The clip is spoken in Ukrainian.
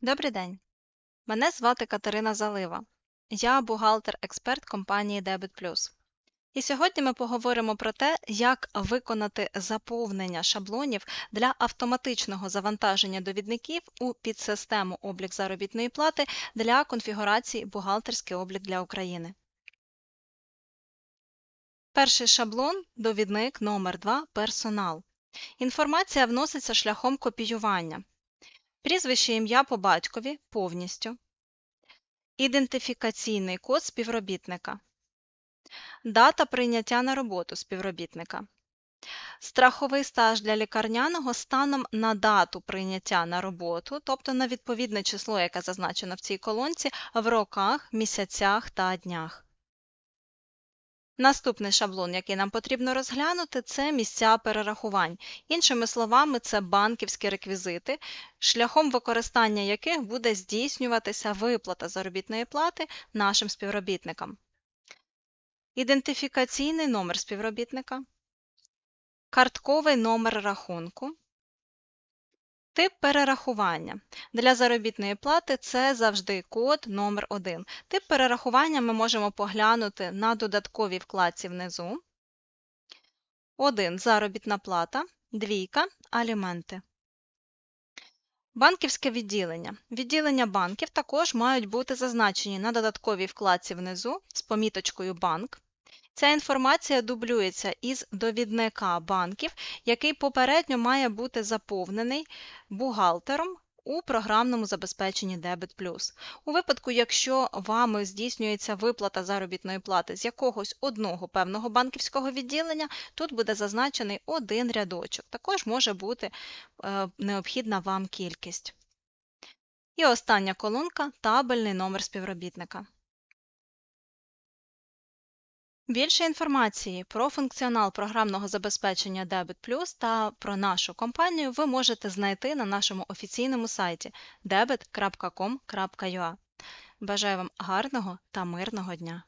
Добрий день. Мене звати Катерина Залива. Я бухгалтер-експерт компанії Debit. І сьогодні ми поговоримо про те, як виконати заповнення шаблонів для автоматичного завантаження довідників у підсистему облік заробітної плати для конфігурації бухгалтерський облік для України. Перший шаблон довідник номер 2 персонал. Інформація вноситься шляхом копіювання. Прізвище ім'я по батькові повністю. Ідентифікаційний код співробітника. Дата прийняття на роботу співробітника. Страховий стаж для лікарняного станом на дату прийняття на роботу, тобто на відповідне число, яке зазначено в цій колонці, в роках, місяцях та днях. Наступний шаблон, який нам потрібно розглянути, це місця перерахувань. Іншими словами, це банківські реквізити, шляхом використання яких буде здійснюватися виплата заробітної плати нашим співробітникам. Ідентифікаційний номер співробітника, картковий номер рахунку, Тип перерахування. Для заробітної плати це завжди код номер 1 Тип перерахування ми можемо поглянути на додатковій вкладці внизу. 1. Заробітна плата. Двійка. Аліменти. Банківське відділення. Відділення банків також мають бути зазначені на додатковій вкладці внизу з поміточкою Банк. Ця інформація дублюється із довідника банків, який попередньо має бути заповнений бухгалтером у програмному забезпеченні Debit+. У випадку, якщо вами здійснюється виплата заробітної плати з якогось одного певного банківського відділення, тут буде зазначений один рядочок. Також може бути е, необхідна вам кількість. І остання колонка табельний номер співробітника. Більше інформації про функціонал програмного забезпечення Debit Plus та про нашу компанію ви можете знайти на нашому офіційному сайті debit.com.ua. Бажаю вам гарного та мирного дня!